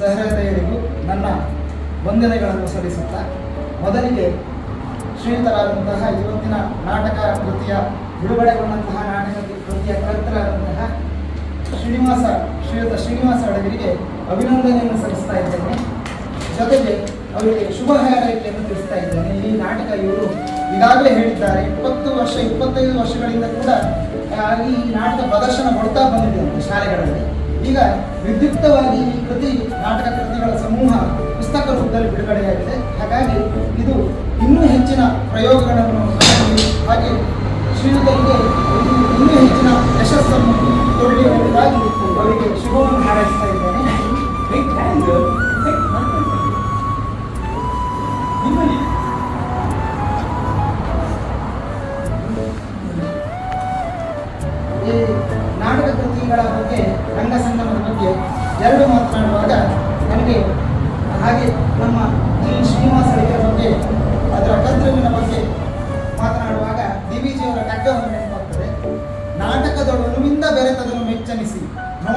ಸಹೃದಯರಿಗೂ ನನ್ನ ವಂದನೆಗಳನ್ನು ಸಲ್ಲಿಸುತ್ತಾ ಮೊದಲಿಗೆ ಶ್ರೀಯುತರಾದಂತಹ ಇವತ್ತಿನ ನಾಟಕ ಕೃತಿಯ ಬಿಡುಗಡೆಗೊಂಡಂತಹ ನಾಟಕ ಕೃತಿಯ ಕರ್ತರಾದಂತಹ ಶ್ರೀನಿವಾಸ ಶ್ರೀಯುತ ಶ್ರೀನಿವಾಸ ಅಡಗರಿಗೆ ಅಭಿನಂದನೆಯನ್ನು ಸಲ್ಲಿಸ್ತಾ ಇದ್ದೇನೆ. ಜೊತೆಗೆ ಅವರಿಗೆ ಶುಭ ಹಾರೈಕೆಯನ್ನು ತಿಳಿಸ್ತಾ ಇದ್ದೇನೆ. ಈ ನಾಟಕ ಇವರು ಈಗಾಗಲೇ ಹೇಳಿದ್ದಾರೆ, ಇಪ್ಪತ್ತು ವರ್ಷ, ಇಪ್ಪತ್ತೈದು ವರ್ಷಗಳಿಂದ ಕೂಡ ಈ ನಾಟಕ ಪ್ರದರ್ಶನ ಕೊಡ್ತಾ ಬಂದಿದೆ ಶಾಲೆಗಳಲ್ಲಿ. ಈಗ ವಿದ್ಯುಕ್ತವಾಗಿ ಈ ಕೃತಿ ನಾಟಕ ಕೃತಿಗಳ ಸಮೂಹ ಪುಸ್ತಕ ರೂಪದಲ್ಲಿ ಬಿಡುಗಡೆಯಾಗಿದೆ ಹಾಗಾಗಿ ಇದು ಇನ್ನೂ ಹೆಚ್ಚಿನ ಪ್ರಯೋಗಗಳನ್ನು ಹಾಗೆ ಶ್ರೀಯುತರಿಗೆ ಇನ್ನೂ ಹೆಚ್ಚಿನ ಯಶಸ್ಸನ್ನು ಕೊಡಲಿ ಅವರಿಗೆ ಶುಭವನ್ನು ಹಾರೈಸ್ತಾ ಇದ್ದೇನೆ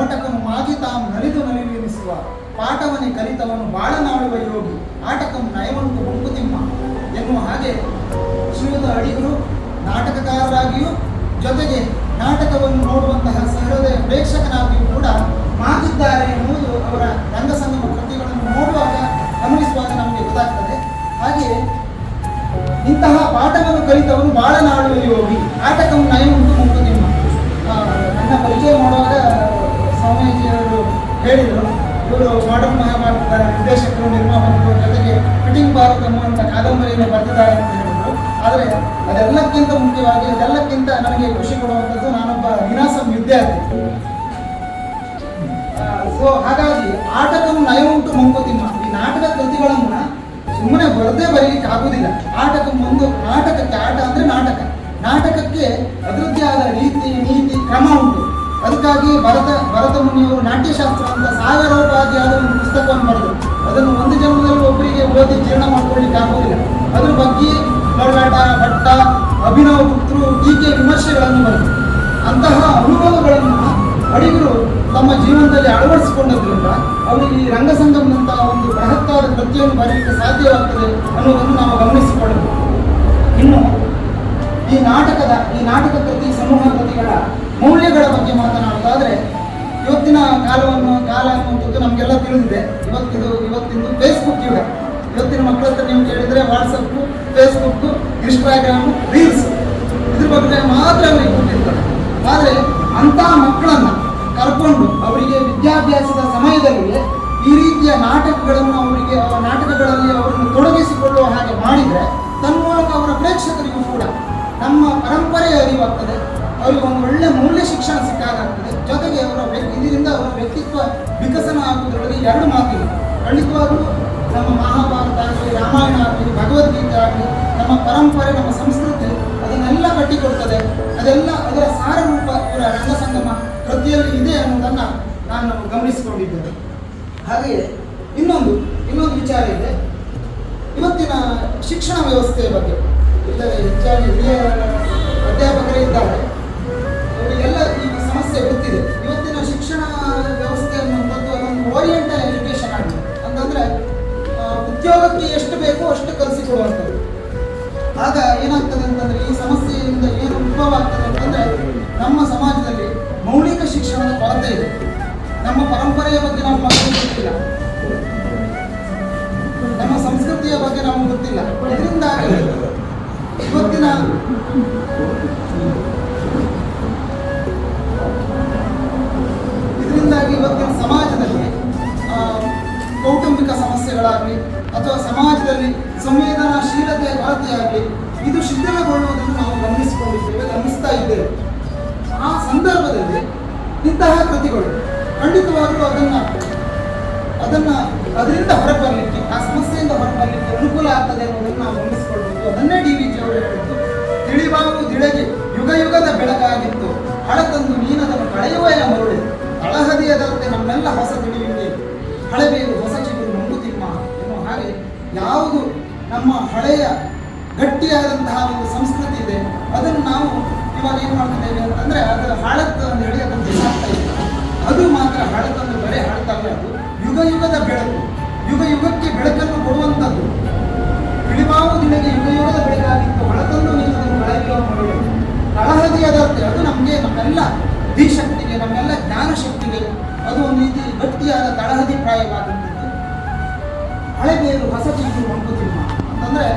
ನೋಟಕನು ಮಾಗಿ ತಾಮ್ ನಲಿದು ನಲಿವೆನಿಸುವ ಪಾಠವನ್ನೇ ಕಲಿತವನು ಬಾಳನಾಡುವ ಯೋಗಿ. ಆಟಕಂ ನಯವಂತು ಮಂಕುತಿಮ್ಮ ಎನ್ನುವ ಹಾಗೆ ಶ್ರೀಯುತ ಅಡಿಗರು ನಾಟಕಕಾರರಾಗಿಯೂ ಜೊತೆಗೆ ನಾಟಕವನ್ನು ನೋಡುವಂತಹ ಸಹೃದಯ ಪ್ರೇಕ್ಷಕನಾಗಿಯೂ ಕೂಡ ಮಾಗಿದ್ದಾರೆ ಎನ್ನುವುದು ಅವರ ರಂಗಸಂಗಮ ಕೃತಿಗಳನ್ನು ನೋಡುವಾಗ ಗಮನಿಸುವಾಗ ನಮಗೆ ಗೊತ್ತಾಗ್ತದೆ. ಹಾಗೆಯೇ ಇಂತಹ ಪಾಠವನ್ನು ಕಲಿತವನು ನಿರ್ಮಾಪಕರು ಜೊತೆಗೆ ಫಿಟಿಂಗ್ ಭಾರತ ಅನ್ನುವಂಥ ಕಾದಂಬರಿಯನ್ನು ಬರೆದಿದ್ದಾರೆ ಅಂತ ಹೇಳಿದ್ರು ಆದರೆ ಅದೆಲ್ಲಕ್ಕಿಂತ ಮುಖ್ಯವಾಗಿ ಅದೆಲ್ಲಕ್ಕಿಂತ ನನಗೆ ಖುಷಿ ಕೊಡುವಂಥದ್ದು ನಾನೊಬ್ಬ ವಿನಾಸಂ ವಿದ್ಯಾರ್ಥಿ. ಸೊ ಹಾಗಾಗಿ ಆಟಕಂ ನಯ ಉಂಟು ಮಂಕುತಿಮ್ಮ ಈ ನಾಟಕ ಕೃತಿಗಳನ್ನ ಸುಮ್ಮನೆ ಬರದೇ ಬರೀಲಿಕ್ಕೆ ಆಗುದಿಲ್ಲ. ಆಟಕಂ ಒಂದು ನಾಟಕಕ್ಕೆ ಆಟ ಅಂದ್ರೆ ನಾಟಕ. ನಾಟಕಕ್ಕೆ ಅದರದ್ದೇ ಆದ ರೀತಿ, ನೀತಿ, ಕ್ರಮ ಉಂಟು. ಅದಕ್ಕಾಗಿ ಭರತ ಭರತ ಮುನಿಯವರು ನಾಟ್ಯಶಾಸ್ತ್ರ ಅಂತ ಸಾವಿರೋಪಾದಿಯಾದ ಒಂದು ಪುಸ್ತಕವನ್ನು ಬರೆದರು. ಅದನ್ನು ಒಂದು ಜನ್ಮದಲ್ಲಿ ಒಬ್ಬರಿಗೆ ಓದಿ ಜೀರ್ಣ ಮಾಡ್ಕೊಳ್ಳಿಕ್ಕೆ ಆಗೋದಿಲ್ಲ ಅದ್ರ ಬಗ್ಗೆ ಲೊಳ್ಳಾಟ ಭಟ್ಟ, ಅಭಿನವ ಗುಪ್ತರು ಟೀಕೆ ವಿಮರ್ಶೆಗಳನ್ನು ಬರೆದರು ಅಂತಹ ಅನುಭವಗಳನ್ನು ಅಡಿಗರು ತಮ್ಮ ಜೀವನದಲ್ಲಿ ಅಳವಡಿಸಿಕೊಂಡದ್ರಿಂದ ಅವರಿಗೆ ಈ ರಂಗಸಂಗಮದಂತಹ ಒಂದು ಬೃಹತ್ತಾದ ಕೃತಿಯನ್ನು ಬರೆಯಲಿಕ್ಕೆ ಸಾಧ್ಯವಾಗ್ತದೆ ಅನ್ನೋದನ್ನು ನಾವು ಗಮನಿಸಿಕೊಳ್ಳಬೇಕು. ಇನ್ನು ಈ ನಾಟಕದ, ಈ ನಾಟಕ ಕೃತಿ, ಸಮೂಹ ಕೃತಿಗಳ ಮೌಲ್ಯಗಳ ಬಗ್ಗೆ ಮಾತನಾಡೋದಾದ್ರೆ ಇವತ್ತಿನ ಕಾಲವನ್ನು, ಕಾಲ ಅನ್ನುವಂಥದ್ದು ನಮಗೆಲ್ಲ ತಿಳಿದಿದೆ. ಇವತ್ತಿದು, ಇವತ್ತಿಂದು ಫೇಸ್ಬುಕ್ ಯುಗ. ಇವತ್ತಿನ ಮಕ್ಕಳ ಹತ್ರ ನೀವು ಕೇಳಿದರೆ ವಾಟ್ಸಪ್ಪು ಫೇಸ್ಬುಕ್ ಇನ್ಸ್ಟಾಗ್ರಾಮ್ ರೀಲ್ಸ್ ಇದ್ರ ಬಗ್ಗೆ ಮಾತ್ರ ಅವರಿಗೆ ಗೊತ್ತಿರ್ತಾರೆ ಆದರೆ ಅಂತಹ ಮಕ್ಕಳನ್ನು ಕರ್ಕೊಂಡು ಅವರಿಗೆ ವಿದ್ಯಾಭ್ಯಾಸದ ಸಮಯದಲ್ಲಿ ಈ ರೀತಿಯ ನಾಟಕಗಳನ್ನು ಅವರಿಗೆ ಅವರ ನಾಟಕಗಳಲ್ಲಿ ಅವರನ್ನು ತೊಡಗಿಸಿಕೊಳ್ಳುವ ಹಾಗೆ ಮಾಡಿದರೆ ತನ್ಮೂಲಕ ಅವರ ಪ್ರೇಕ್ಷಕರಿಗೂ ಕೂಡ ನಮ್ಮ ಪರಂಪರೆಯ ಅರಿವಾಗ್ತದೆ ಅವರಿಗೆ ಒಂದು ಒಳ್ಳೆ ಮೌಲ್ಯ ಶಿಕ್ಷಣ ಸಿಕ್ಕಾಗ್ತದೆ ಜೊತೆಗೆ ಅವರ ಇದರಿಂದ ಅವರ ವ್ಯಕ್ತಿತ್ವ ವಿಕಸನ ಆಗುವುದರಲ್ಲಿ ಎರಡು ಮಾತಿಲ್ಲ ಖಂಡಿತವಾಗಲೂ ನಮ್ಮ ಮಹಾಭಾರತ ಆಗಲಿ, ರಾಮಾಯಣ ಆಗಲಿ, ಭಗವದ್ಗೀತೆ ಆಗಲಿ, ನಮ್ಮ ಪರಂಪರೆ, ನಮ್ಮ ಸಂಸ್ಕೃತಿ ಅದನ್ನೆಲ್ಲ ಕಟ್ಟಿಕೊಡ್ತದೆ. ಅದೆಲ್ಲ ಅದರ ಸಾರರೂಪ ಇವರ ರಂಗಸಂಗಮ ಕೃತಿಯಲ್ಲಿ ಇದೆ ಅನ್ನೋದನ್ನು ನಾನು ಗಮನಿಸಿಕೊಂಡಿದ್ದೇನೆ. ಹಾಗೆಯೇ ಇನ್ನೊಂದು ಇನ್ನೊಂದು ವಿಚಾರ ಇದೆ. ಇವತ್ತಿನ ಶಿಕ್ಷಣ ವ್ಯವಸ್ಥೆಯ ಬಗ್ಗೆ. ಇಲ್ಲದೆ ಹೆಚ್ಚಾಗಿ ಹಿರಿಯ ಅಧ್ಯಾಪಕರೇ ಇದ್ದಾರೆ. ಬಗ್ಗೆ ಗೊತ್ತಿಲ್ಲ ಇದರಿಂದಾಗಿ ಇವತ್ತಿನ ಇದರಿಂದಾಗಿ ಇವತ್ತಿನ ಸಮಾಜದಲ್ಲಿ ಕೌಟುಂಬಿಕ ಸಮಸ್ಯೆಗಳಾಗಲಿ ಅಥವಾ ಸಮಾಜದಲ್ಲಿ ಸಂವೇದನಾಶೀಲತೆಯ ಕೊರತೆಯಾಗಲಿ ಇದು ಶಿಥಿಲಗೊಳ್ಳುವುದನ್ನು ನಾವು ಗಮನಿಸಿಕೊಂಡಿದ್ದೇವೆ, ಗಮನಿಸ್ತಾ ಇದ್ದೇವೆ. ಆ ಸಂದರ್ಭದಲ್ಲಿ ಇಂತಹ ಕೃತಿಗಳು ಖಂಡಿತವಾಗಲೂ ಅದನ್ನ ಅದನ್ನ ಅದರಿಂದ ಹೊರಬರಲಿಕ್ಕೆ ಆ ಸಮಸ್ಯೆಯಿಂದ ಹೊರಬರಲಿಕ್ಕೆ ಅನುಕೂಲ ಆಗ್ತದೆ ಅನ್ನೋದನ್ನು ನಾವು ಗಮನಿಸಿಕೊಳ್ಬೇಕು. ಅದನ್ನೇ ಡಿ ವಿ ಜಿ ಅವರು ಹೇಳಿದ್ದು. ತಿಳಿಬಾವು ದಿಳಗೆ ಯುಗ ಯುಗದ ಬೆಳಗಾಗಿತ್ತು ಹಳತಂದು ನೀನದನ್ನು ಕಳೆಯುವ ಮರುಳು? ತಳಹದಿಯದಂತೆ ನಮ್ಮೆಲ್ಲ ಹೊಸ ತಿಳಿವಿಗೆ ಹಳೆಬೇರು ಹೊಸ ಚಿಗುರು ನಂಬುತಿಮ್ಮ ಎನ್ನುವ ಹಾಗೆ ಯಾವುದು ನಮ್ಮ ಹಳೆಯ ಗಟ್ಟಿಯಾದಂತಹ ಒಂದು ಸಂಸ್ಕೃತಿ ಇದೆ, ಅದನ್ನು ನಾವು ಇವಾಗ ಏನು ಮಾಡ್ತಿದ್ದೇವೆ ಅಂತಂದ್ರೆ ಅದರ ಹಾಳತ್ತು ಅಂತ ಹೇಳಿ ಅದನ್ನು ಅದು ಮಾತ್ರ ಹಾಳತ್ತಂದ್ರೆ ಬರೀ ಹಾಳತ್ತಲ್ಲ ಅದು. ಯುಗ ಯುಗ ಯುಗದ ಬೆಳಕು, ಯುಗ ಯುಗಕ್ಕೆ ಬೆಳಕನ್ನು ಕೊಡುವಂಥದ್ದು. ಇಳಿಮಾವು ನಿನಗೆ ಯುಗ ಯುಗದ ಬೆಳಕಾಗಿತ್ತು. ಹೊಳತನ್ನು ನಿಲ್ಲದನ್ನು ಬೆಳಗಿರುವ ಕಳಹದಿ ತಳಹದಿಯಾದಂತೆ ಅದು ನಮಗೆ ನಮ್ಮೆಲ್ಲ ಧೀಶಕ್ತಿಗೆ ನಮ್ಮೆಲ್ಲ ಜ್ಞಾನ ಶಕ್ತಿಗೆ ಅದು ಒಂದು ರೀತಿ ಗಟ್ಟಿಯಾದ ತಳಹದಿ ಪ್ರಾಯವಾದಂಥದ್ದು. ಹಳೆಬೇರು ಹೊಸ ಚಿಗುರು ಅಂತಂದ್ರೆ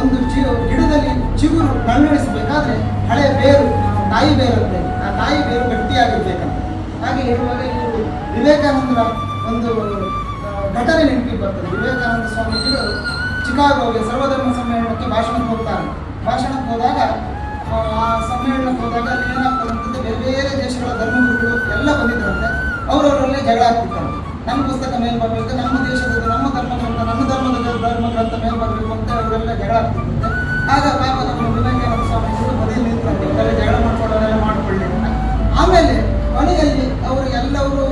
ಒಂದು ಚಿ ಗಿಡದಲ್ಲಿ ಚಿಗುರು ಕಣ್ಣಿಸಬೇಕಾದ್ರೆ ಹಳೆ ಬೇರು ತಾಯಿ ಬೇರಂತೆ. ಆ ತಾಯಿ ಬೇರು ಗಟ್ಟಿಯಾಗಿರ್ಬೇಕಂತ. ಹಾಗೆ ಹೇಳುವಾಗ ಇವರು ವಿವೇಕಾನಂದರ ಒಂದು ಘಟನೆ ನೆನಪಿಗೆ ಬರ್ತದೆ. ವಿವೇಕಾನಂದ ಸ್ವಾಮೀಜಿಗಳು ಚಿಕಾಗೋಗೆ ಸರ್ವಧರ್ಮ ಸಮ್ಮೇಳನಕ್ಕೆ ಭಾಷಣಕ್ಕೆ ಹೋಗ್ತಾರೆ. ಭಾಷಣಕ್ಕೆ ಹೋದಾಗ ಆ, ಸಮ್ಮೇಳನಕ್ಕೆ ಹೋದಾಗ ಅಲ್ಲಿ ಏನಾಗ್ತದೆ ಬೇರೆ ಬೇರೆ ದೇಶಗಳ ಧರ್ಮಗುರುಗಳು ಎಲ್ಲ ಬಂದಿದ್ರಂತೆ. ಅವರವರಲ್ಲೇ ಜಗಳ ಆಗ್ತಿರ್ತಾರೆ ನಮ್ಮ ಪುಸ್ತಕ ಮೇಲೆ ಬರಬೇಕು ನಮ್ಮ ದೇಶದ ನಮ್ಮ ಧರ್ಮ ಗ್ರಂಥ ನಮ್ಮ ಧರ್ಮದ ಧರ್ಮ ಗ್ರಂಥ ಮೇಲೆ ಬರಬೇಕು ಅಂತ ಅವರೆಲ್ಲ ಜಗಳ ಆಗ್ತಿರುತ್ತೆ ಆಗ ಪಾಪ ನಮ್ಮ ವಿವೇಕಾನಂದ ಸ್ವಾಮೀಜಿಗಳು ಮನೆಯಲ್ಲಿ ನಿಂತ್ಕೊಂಡು ಜಗಳ ಮಾಡ್ಕೊಳ್ಳೋದೆಲ್ಲ ಮಾಡ್ಕೊಳ್ಳಿ ಆಮೇಲೆ ಕೊನೆಯಲ್ಲಿ ಅವರು ಎಲ್ಲವರು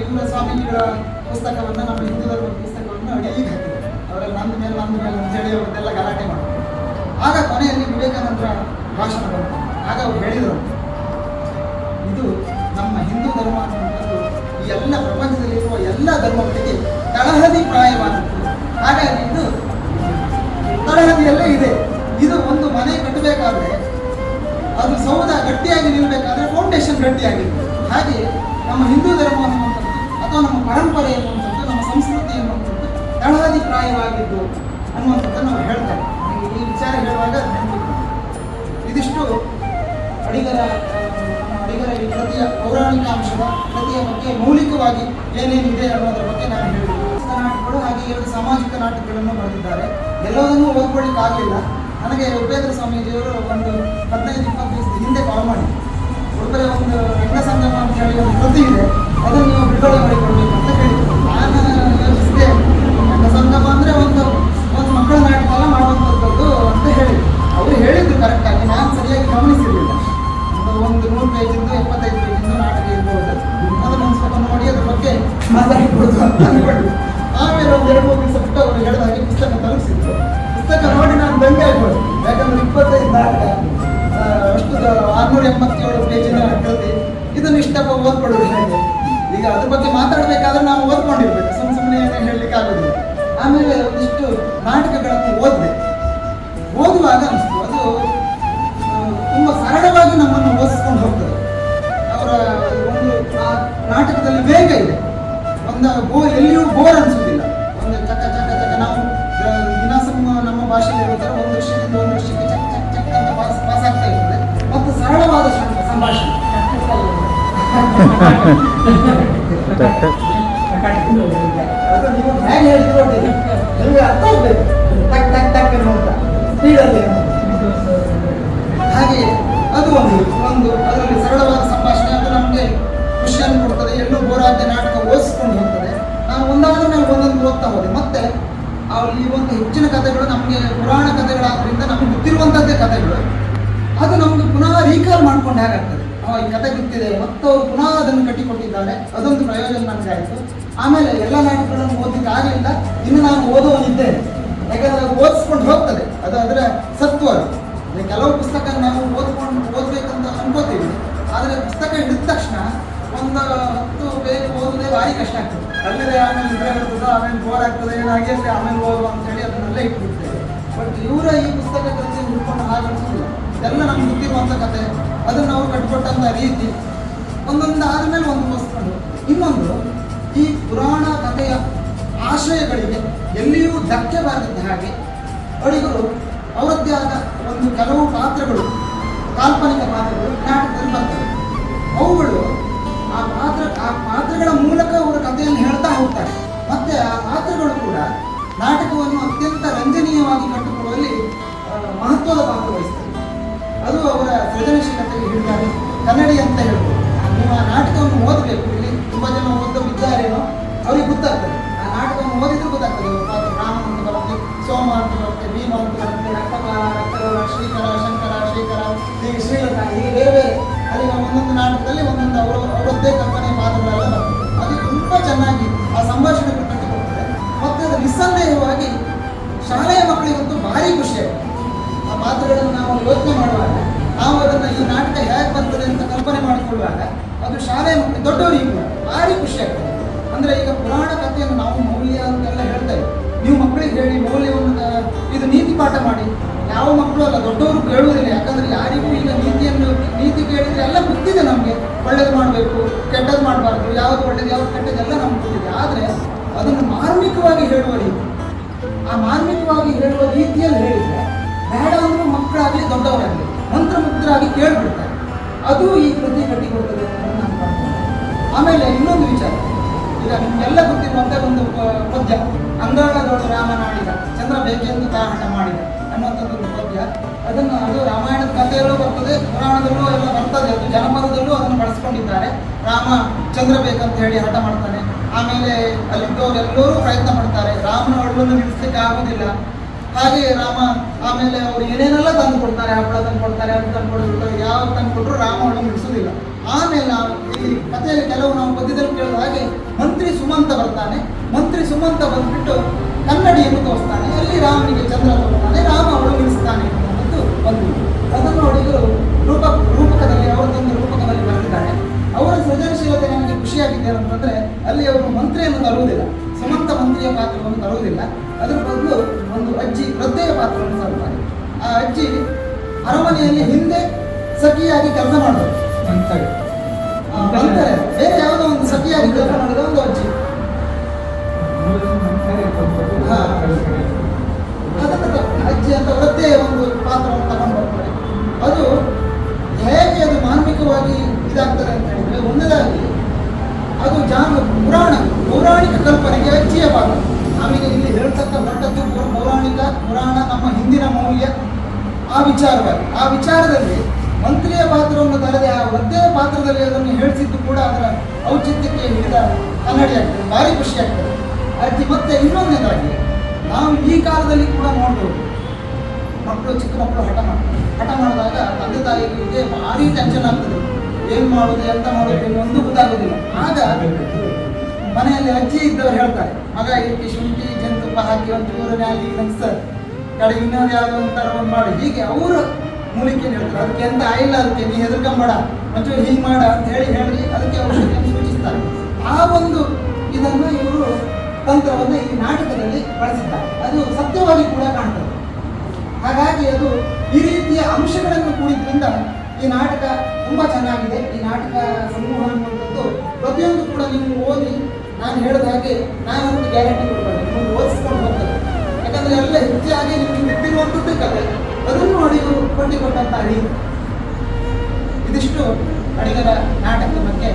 ಇವರ ಸ್ವಾಮೀಜಿಗಳ ಪುಸ್ತಕವನ್ನು ನಮ್ಮ ಹಿಂದೂ ಧರ್ಮದ ಪುಸ್ತಕವನ್ನು ಅಡಿಗೆ ಹಾಕಿದ್ರು. ಅವರೆಲ್ಲ ನಂದ ಮೇಲೆ ನಂದ ಮೇಲೆ ಅಂತೇಳಿ ಅವರನ್ನೆಲ್ಲ ಗಲಾಟೆ ಮಾಡಿದ್ರು. ಆಗ ಕೊನೆಯಲ್ಲಿ ವಿವೇಕಾನಂದರ ಭಾಷಣ ಬಂತು. ಆಗ ಅವ್ರು ಹೇಳಿದರು, ಇದು ನಮ್ಮ ಹಿಂದೂ ಧರ್ಮ ಅನ್ನುವಂಥದ್ದು ಈ ಎಲ್ಲ ಪ್ರಪಂಚದಲ್ಲಿರುವ ಎಲ್ಲ ಧರ್ಮಗಳಿಗೆ ತಳಹದಿ ಪ್ರಾಯವಾದದ್ದು. ಹಾಗಾಗಿ ಇದು ತಳಹದಿಯಲ್ಲೇ ಇದೆ. ಇದು ಒಂದು ಮನೆ ಕಟ್ಟಬೇಕಾದ್ರೆ ಅದು ಸೌಧ ಗಟ್ಟಿಯಾಗಿ ನಿಲ್ಲಬೇಕಾದ್ರೆ ಫೌಂಡೇಶನ್ ಗಟ್ಟಿಯಾಗಿದೆ ಹಾಗೆ ನಮ್ಮ ಹಿಂದೂ ಧರ್ಮ ಪ್ರಾಯವಾಗಿದ್ದು ಅನ್ನುವಂಥದ್ದು ನಾವು ನನಗೆ ಈ ವಿಚಾರ ಹೇಳುವಾಗ. ಇದಿಷ್ಟು ಅಡಿಗರ ಅಡಿಗರ ಈ ಕೃತಿಯ ಪೌರಾಣಿಕ ಅಂಶದ ಕೃತಿಯ ಬಗ್ಗೆ ಮೌಲಿಕವಾಗಿ ಏನೇನಿದೆ ಅನ್ನೋದ್ರ ಬಗ್ಗೆ ನಾನು ಹೇಳಿದೆ. ನಾಟಕಗಳು ಹಾಗೆ ಎರಡು ಸಾಮಾಜಿಕ ನಾಟಕಗಳನ್ನು ಬರೆದಿದ್ದಾರೆ. ಎಲ್ಲವನ್ನೂ ಓದ್ಕೊಳ್ಳಿಕ್ಕೆ ಆಗಲಿಲ್ಲ. ನನಗೆ ಉಪೇಂದ್ರ ಸ್ವಾಮೀಜಿಯವರು ಒಂದು ಹದಿನೈದು, ಇಪ್ಪತ್ತು ದಿವಸದ ಹಿಂದೆ ಕಾಲ್ ಮಾಡಿ ಉಡುಪರೆ ಒಂದು ರಂಗ ಸಂಗಮ ಅಂತ ಹೇಳಿ ಒಂದು ಕೃತಿ ಇದೆ. ಅದನ್ನು ನೀವು ಬಿಡುಗಡೆ ಮಾಡಿಕೊಡ್ಬೇಕು ಮಾತಾಡಿಕೊಡ್ತು ಅಂತ ಅನ್ಕೊಂಡು ಆಮೇಲೆ ಒಂದು ಎರಡು ಮೂರು ದಿವಸ ಬಿಟ್ಟು ಅವರು ಹೇಳಿದ ಹಾಗೆ ಪುಸ್ತಕ ತಲುಪಿಸಿದ್ರು. ಪುಸ್ತಕ ನೋಡಿ ನಾನು ದಂಗೆ ಆಗ್ಬೋದು ಯಾಕಂದ್ರೆ ಇಪ್ಪತ್ತೈದು ನಾಟಕ ಅಷ್ಟು ಆರ್ನೂರ ಎಂಬತ್ತೇಳು ಪೇಜಿನ ಕೃತಿ ಇದನ್ನು ಇಷ್ಟಪ್ಪ ಓದ್ಕೊಳ್ಳೋದು ಹೇಗೆ? ಈಗ ಅದ್ರ ಬಗ್ಗೆ ಮಾತಾಡಬೇಕಾದ್ರೆ ನಾವು ಓದ್ಕೊಂಡಿರ್ಬೇಕು. ಸುಮ್ಮನೆ ಸುಮ್ಮನೆ ಏನೇ ಹೇಳಲಿಕ್ಕೆ ಆಗೋದಿಲ್ಲ. ಆಮೇಲೆ ಒಂದಿಷ್ಟು ನಾಟಕಗಳನ್ನು ಓದಿದೆ. ಓದುವಾಗ ಅನಿಸ್ತು, ಅದು ತುಂಬ ಸರಳವಾಗಿ ನಮ್ಮನ್ನು ಓದಿಸ್ಕೊಂಡು ಹೋಗ್ತದೆ. ಅವರ ಒಂದು ಬೋ ಎಲ್ಲಿಯೂ ಬೋರ್ ಅನಿಸೋದಿಲ್ಲ. ಒಂದು ಚಕ ಚಕ ಚಕ, ನಾವು ನಮ್ಮ ಭಾಷೆಯಲ್ಲಿ ಹೇಳ್ತಾರೆ, ಒಂದು ವರ್ಷದಿಂದ ಒಂದು ವರ್ಷಕ್ಕೆ ಚಕ್ ಚಕ್ ಪಾಸ್ ಪಾಸ್ ಆಗ್ತಾ ಇರ್ತದೆ. ಮತ್ತು ಸರಳವಾದ ಸಂಭಾಷಣೆ. ಅರ್ಥ ಹಾಗೆ ಅದು ಒಂದು ಒಂದು ಅದರಲ್ಲಿ ಒಂದೊಂದು ಓದ್ತಾ ಹೋದೆ. ಮತ್ತೆ ಈ ಒಂದು ಹೆಚ್ಚಿನ ಕಥೆಗಳು ನಮಗೆ ಪುರಾಣ ಕಥೆಗಳಾದ್ರಿಂದ ನಮಗೆ ಗೊತ್ತಿರುವಂಥದ್ದೇ ಕಥೆಗಳು. ಅದು ನಮ್ಗೆ ಪುನಃ ರೀಕಾಲ್ ಮಾಡ್ಕೊಂಡು ಹೇಗಾಗ್ತದೆ ಈ ಕತೆ ಗೊತ್ತಿದೆ ಮತ್ತು ಪುನಃ ಅದನ್ನು ಕಟ್ಟಿಕೊಟ್ಟಿದ್ದಾರೆ. ಅದೊಂದು ಪ್ರಯೋಜನ ನನಗೆ ಆಯಿತು. ಆಮೇಲೆ ಎಲ್ಲ ನಾಟಕಗಳನ್ನು ಓದಲಿಕ್ಕೆ ಆಗಲಿಲ್ಲ. ಇನ್ನು ನಾನು ಓದುವನಿದ್ದೇನೆ ಯಾಕಂದ್ರೆ ಅದು ಓದಿಸ್ಕೊಂಡು ಹೋಗ್ತದೆ. ಅದು ಅದರ ಸತ್ವ ಅದು. ಕೆಲವು ಪುಸ್ತಕ ನಾವು ಓದ್ಕೊಂಡು ಓದಬೇಕಂತ ಅನ್ಕೋತೀವಿ. ಆದರೆ ಪುಸ್ತಕ ಹಿಡಿದ ತಕ್ಷಣ ಒಂದು ಹತ್ತು ಬೇಗ ಓದೋದೇ ಭಾರಿ ಕಷ್ಟ ಆಗ್ತದೆ. ಅಲ್ಲಿದೆ ಆಮೇಲೆ ನಿದ್ರೆ ಬರ್ತದೆ ಆಮೇಲೆ ಬೋರ್ ಆಗ್ತದೆ, ಏನಾಗಿ ಅಲ್ಲಿ ಆಮೇಲೆ ಅಂತ ಅಂತೇಳಿ ಅದನ್ನೆಲ್ಲ ಇಟ್ಬಿಡ್ತೇವೆ. ಬಟ್ ಇವರ ಈ ಪುಸ್ತಕ ಕಲಿಸಿ ಹಿಡ್ಕೊಂಡು ಹಾಗೆ ಅನಿಸೋದಿಲ್ಲ ಎಲ್ಲ ನಮ್ಗೆ ಗೊತ್ತಿರುವಂಥ ಕತೆ. ಅದನ್ನು ನಾವು ಕಟ್ಕೊಟ್ಟಂಥ ರೀತಿ ಒಂದೊಂದು ಆದಮೇಲೆ ಒಂದು ಪುಸ್ತಕ ಇನ್ನೊಂದು, ಈ ಪುರಾಣ ಕಥೆಯ ಆಶಯಗಳಿಗೆ ಎಲ್ಲಿಯೂ ಧಕ್ಕೆ ಬಾರದಿದ್ದ ಹಾಗೆ ಅಡಿಗರು ಅವರದ್ದೇ ಆದ ಒಂದು ಕೆಲವು ಪಾತ್ರಗಳು, ಕಾಲ್ಪನಿಕ ಪಾತ್ರಗಳು, ನಾಟಕದಲ್ಲಿ ಬರ್ತವೆ. ಅವುಗಳು ಪಾತ್ರ ಆ ಪಾತ್ರಗಳ ಮೂಲಕ ಅವರ ಕಥೆಯನ್ನು ಹೇಳ್ತಾ ಹೋಗ್ತಾರೆ. ಮತ್ತೆ ಆ ಪಾತ್ರಗಳು ಕೂಡ ನಾಟಕವನ್ನು ಅತ್ಯಂತ ರಂಜನೀಯವಾಗಿ ಕಟ್ಟುಕೊಳ್ಳುವಲ್ಲಿ ಮಹತ್ವದ ಪಾತ್ರ ವಹಿಸ್ತದೆ ಅದು ಅವರ ಸೃಜನಶೀಲತೆಗೆ ಹಿಡಿದಾರೆ ಕನ್ನಡಿ ಅಂತ ಹೇಳ್ಬೋದು. ನೀವು ಆ ನಾಟಕವನ್ನು ಓದಬೇಕು. ಇಲ್ಲಿ ತುಂಬ ಜನ ಓದೋರಿದ್ದಾರೇನೋ ಅವ್ರಿಗೆ ಗೊತ್ತಾಗ್ತದೆ. ಆ ನಾಟಕವನ್ನು ಓದಿದ್ರೆ ಗೊತ್ತಾಗ್ತದೆ. ಪಾತ್ರ ರಾಮ ಅಂತ ಬರುತ್ತೆ ಸೋಮ ಅಂತ ಬರುತ್ತೆ ಭೀಮ ಅಂತ ಬರುತ್ತೆ ರಕ್ತಪಾಲ ರಕ್ತ ಶ್ರೀಕರ, ಶಂಕರ, ಶ್ರೀಕರ ಹೀಗೆ ಶ್ರೀಲತಾ ಬೇರೆ ಬೇರೆ. ಅಲ್ಲಿ ಒಂದೊಂದು ಒಂದೊಂದು ಅವರ ಅವರದ್ದೇ ಕಲ್ಪನೆ ಬರ್ತದೆ ಅದು ತುಂಬ ಚೆನ್ನಾಗಿ ಆ ಸಂಭಾಷಣೆಗಳು ಕಟ್ಟಿಕೊಡ್ತದೆ ಮತ್ತು ಅದು ನಿಸ್ಸಂದೇಹವಾಗಿ ಶಾಲೆಯ ಮಕ್ಕಳಿಗಂತೂ ಭಾರಿ ಖುಷಿ ಆಗುತ್ತೆ ಆ ಪಾತ್ರಗಳನ್ನು ನಾವು ಯೋಚನೆ ಮಾಡುವಾಗ, ನಾವು ಅದನ್ನು ಈ ನಾಟಕ ಹೇಗೆ ಬರ್ತದೆ ಅಂತ ಕಲ್ಪನೆ ಮಾಡಿಕೊಳ್ಳುವಾಗ, ಅದು ಶಾಲೆಯ ಮಕ್ಕಳು ದೊಡ್ಡವರಿಗೆ ಭಾರಿ ಖುಷಿ ಆಗ್ತದೆ. ಅಂದ್ರೆ ಈಗ ಪುರಾಣ ಕಥೆಯನ್ನು ನಾವು ಮೌಲ್ಯ ಅಂತೆಲ್ಲ ಹೇಳ್ತೇವೆ ನೀವು ಮಕ್ಕಳಿಗೆ ಹೇಳಿ ಮೌಲ್ಯವನ್ನು, ಇದು ನೀತಿ ಪಾಠ ಮಾಡಿ. ಯಾವ ಮಕ್ಕಳು ಅಲ್ಲ, ದೊಡ್ಡವರು ಕೇಳುವುದಿಲ್ಲ ಯಾಕಂದ್ರೆ ಯಾರಿಗೂ ಈಗ ನೀತಿಯನ್ನು ನೀತಿ ಕೇಳಿದ್ರೆ ಎಲ್ಲ ಗೊತ್ತಿದೆ ನಮಗೆ ಒಳ್ಳೇದು ಮಾಡಬೇಕು ಕೆಟ್ಟದ್ದು ಮಾಡಬಾರ್ದು, ಯಾವ್ದು ಒಳ್ಳೇದು, ಯಾವ್ದು ಕೆಟ್ಟದ್ದು ಎಲ್ಲ ನಮ್ಗೆ ಗೊತ್ತಿದೆ. ಆದರೆ ಅದನ್ನು ಮಾರ್ಮಿಕವಾಗಿ ಹೇಳುವ ರೀತಿ. ಆ ಮಾರ್ಮಿಕವಾಗಿ ಹೇಳುವ ರೀತಿಯಲ್ಲಿ ಹೇಳಿದ್ರೆ ಬೇಡ ಅಂದ್ರೂ ಮಕ್ಕಳಾಗಲಿ ದೊಡ್ಡವರಾಗಲಿ ಮಂತ್ರ ಮುಗ್ಧರಾಗಿ ಕೇಳ್ಬಿಡ್ತಾರೆ. ಅದು ಈ ಕೃತಿ ಕಟ್ಟಿಕೊಡ್ತದೆ ಕಂಡ್ಕೊಂಡೆ. ಆಮೇಲೆ ಇನ್ನೊಂದು ವಿಚಾರ. ಈಗ ನಿಮ್ಗೆಲ್ಲ ಗೊತ್ತಿರುವಂತೆ ಒಂದು ಪದ್ಯ ಅಂಗಾಳದೊಳು ರಾಮನಾಡಿದ ಚಂದ್ರ ಬೇಕೆಂದು ತಾಹಟ ಮಾಡಿದ ಅನ್ನುವಂಥದ್ದು ಪದ್ಯ ಅದನ್ನು ಅದು ರಾಮಾಯಣದ ಕಥೆಯಲ್ಲೂ ಬರ್ತದೆ, ಪುರಾಣದಲ್ಲೂ ಎಲ್ಲ ಬರ್ತದೆ. ಅದು ಜನಪದದಲ್ಲೂ ಅದನ್ನು ಬಳಸ್ಕೊಂಡಿದ್ದಾರೆ. ರಾಮ ಚಂದ್ರ ಬೇಕಂತ ಹೇಳಿ ಹಠ ಮಾಡ್ತಾನೆ. ಆಮೇಲೆ ಅಲ್ಲಿದ್ದವರೆಲ್ಲರೂ ಪ್ರಯತ್ನ ಪಡ್ತಾರೆ ರಾಮನ ಅಳುವನ್ನು ನಿಲ್ಲಿಸ್ಲಿಕ್ಕೆ ಆಗುದಿಲ್ಲ. ಹಾಗೆ ರಾಮ ಆಮೇಲೆ ಅವರು ಏನೇನೆಲ್ಲ ತಂದು ಕೊಡ್ತಾರೆ, ಹಪ್ಪಳ ತಂದು ಕೊಡ್ತಾರೆ, ಅದು ತಂದು ಕೊಡ್ತಾರೆ ಯಾವ ತಂದು ಕೊಟ್ಟರು ರಾಮ ಅವಳನ್ನು ಬಿಡಿಸೋದಿಲ್ಲ ಆಮೇಲೆ ಈ ಕಥೆಯಲ್ಲಿ ಕೆಲವು ನಾವು ಪದ್ಯದಲ್ಲಿ ಕೇಳಿದ ಹಾಗೆ ಮಂತ್ರಿ ಸುಮಂತ ಬರ್ತಾನೆ. ಮಂತ್ರಿ ಸುಮಂತ ಬಂದ್ಬಿಟ್ಟು ಕನ್ನಡಿಯನ್ನು ತೋರಿಸ್ತಾನೆ ಅಲ್ಲಿ ರಾಮನಿಗೆ ಚಂದ್ರ ತೋರ್ತಾನೆ ರಾಮ ಅವಳು ನಿಲ್ಲಿಸ್ತಾನೆ ಅನ್ನೋದು ಒಂದು ಅದನ್ನು ನೋಡಿದರು ರೂಪ ರೂಪಕದಲ್ಲಿ ಅವರದೊಂದು ರೂಪಕದಲ್ಲಿ ಬರೆದಿದ್ದಾರೆ ಅವರ ಸೃಜನಶೀಲತೆ ನನಗೆ ಖುಷಿಯಾಗಿದೆ ಅಂತಂದ್ರೆ ಅಲ್ಲಿ ಅವರು ಮಂತ್ರಿಯನ್ನು ತರುವುದಿಲ್ಲ ಸುಮಂತ ಮಂತ್ರಿಯ ಪಾತ್ರವನ್ನು ತರುವುದಿಲ್ಲ. ಅದರ ಬದಲು ಒಂದು ಅಜ್ಜಿ ವೃದ್ಧೆಯ ಪಾತ್ರವನ್ನು ತರುತ್ತಾರೆ. ಆ ಅಜ್ಜಿ ಅರಮನೆಯಲ್ಲಿ ಹಿಂದೆ ಸಖಿಯಾಗಿ ಕೆಲಸ ಮಾಡೋದು ಅಂತಾರೆ ಬೇರೆ ಯಾವುದೋ ಒಂದು ಸಖಿಯಾಗಿ ಕೆಲಸ ಮಾಡಿದ ಒಂದು ಅಜ್ಜಿ. ಅಜ್ಜಿ ಅಂತ ವೃದ್ಧೆಯ ಒಂದು ಪಾತ್ರವನ್ನು ತಗೊಂಡು ಬರ್ತಾರೆ ಅದು ಹೇಗೆ ಅದು ಮಾರ್ಮಿಕವಾಗಿ ಇದಾಗ್ತದೆ ಅಂತ ಹೇಳಿದ್ರೆ ಒಂದನೇದಾಗಿ ಅದು ಜಾನ ಪುರಾಣ ಪೌರಾಣಿಕ ಕಲ್ಪನೆಗೆ ಅಜ್ಜಿಯ ಭಾಗ ನಾವೀಗ ಇಲ್ಲಿ ಹೇಳ್ತಕ್ಕ ಹೊರಟದ್ದು ಪೌ- ಪೌರಾಣಿಕ ಪುರಾಣ ನಮ್ಮ ಹಿಂದಿನ ಮೌಲ್ಯ ಆ ವಿಚಾರವಾಗಿ ಆ ವಿಚಾರದಲ್ಲಿ ಮಂತ್ರಿಯ ಪಾತ್ರವನ್ನು ತರದೆ ಆ ವೃದ್ಧೆಯ ಪಾತ್ರದಲ್ಲಿ ಅದನ್ನು ಹೇಳಿಸಿದ್ದು ಕೂಡ ಅದರ ಔಚಿತ್ಯಕ್ಕೆ ಹಿಡಿದ ಕನ್ನಡಿ ಆಗ್ತದೆ ಭಾರಿ ಖುಷಿ ಆಗ್ತದೆ ಅಜ್ಜಿ, ಮತ್ತೆ ಇನ್ನೊಂದನೇದಾಗಿ ನಾವು ಈ ಕಾಲದಲ್ಲಿ ಕೂಡ ನೋಡ್ಬೋದು. ಮಕ್ಕಳು, ಚಿಕ್ಕ ಮಕ್ಕಳು ಹಠ ಮಾಡ್ತಾರೆ. ಹಠ ಮಾಡಿದಾಗ ತಂದೆ ತಾಯಿಗಳಿಗೆ ಭಾರಿ ಟೆನ್ಷನ್ ಆಗ್ತದೆ. ಏನು ಮಾಡೋದು, ಎಂತ ಮಾಡೋದು ಒಂದು ಗೊತ್ತಾಗೋದಿಲ್ಲ. ಆಗ ಮನೆಯಲ್ಲಿ ಅಜ್ಜಿ ಇದ್ದವ್ರು ಹೇಳ್ತಾರೆ, ಮಗ ಇದಕ್ಕೆ ಶುಂಠಿ ಜಂತುಪ್ಪ ಹಾಕಿ ಒಂದು ಚೂರು ನ್ಯಾಲಿ ಸರ್. ಕಡೆ ಇನ್ನೊಂದು ಯಾವುದೋ ಒಂಥರ ಒಂದು ಮಾಡಿ. ಹೀಗೆ ಅವರು ಮೂಲಿಕೆ ಹೇಳ್ತಾರೆ, ಅದಕ್ಕೆ ಎಂತ ಆಯಿಲ್ಲ ಅದಕ್ಕೆ ನೀ ಹೆದರ್ಕೊಂಬೇಡ. ಒಂಚೂರು ಹೀಗೆ ಮಾಡ ಅಂತ ಹೇಳಿ ಹೇಳಿ, ಅದಕ್ಕೆ ಔಷಧಿಯನ್ನು ಸೂಚಿಸ್ತಾರೆ. ಆ ಒಂದು ಇದನ್ನು ಇವರು ತಂತ್ರವನ್ನು ಈ ನಾಟಕದಲ್ಲಿ ಬಳಸಿದ್ದಾರೆ ಅದು ಸತ್ಯವಾಗಿ ಕೂಡ ಕಾಣ್ತದೆ. ಹಾಗಾಗಿ ಅದು ಈ ರೀತಿಯ ಅಂಶಗಳನ್ನು ಕೂಡಿದ್ರಿಂದ ಈ ನಾಟಕ ತುಂಬ ಚೆನ್ನಾಗಿದೆ. ಈ ನಾಟಕ ಸಮೂಹ ಅನ್ನುವಂಥದ್ದು ಪ್ರತಿಯೊಂದು ಕೂಡ ನೀವು ಓದಿ, ನಾನು ಹೇಳಿದ ಹಾಗೆ ನಾನು ಒಂದು ಗ್ಯಾರಂಟಿ ಕೊಡ್ತೇನೆ. ನೀವು ಓದಿಸ್ಕೊಂಡು ಹೋಗ್ತದೆ ಯಾಕಂದ್ರೆ ಎಲ್ಲ ಹೆಚ್ಚಾಗಿ ನಿಮಗೆ ಗೊತ್ತಿರುವಂಥದ್ದು ಕತೆ ಅದನ್ನು ನೋಡಿ ಇವರು ಅಡಿ ರೀತಿ. ಇದಿಷ್ಟು ಅಡಿಗರ ನಾಟಕದ ಬಗ್ಗೆ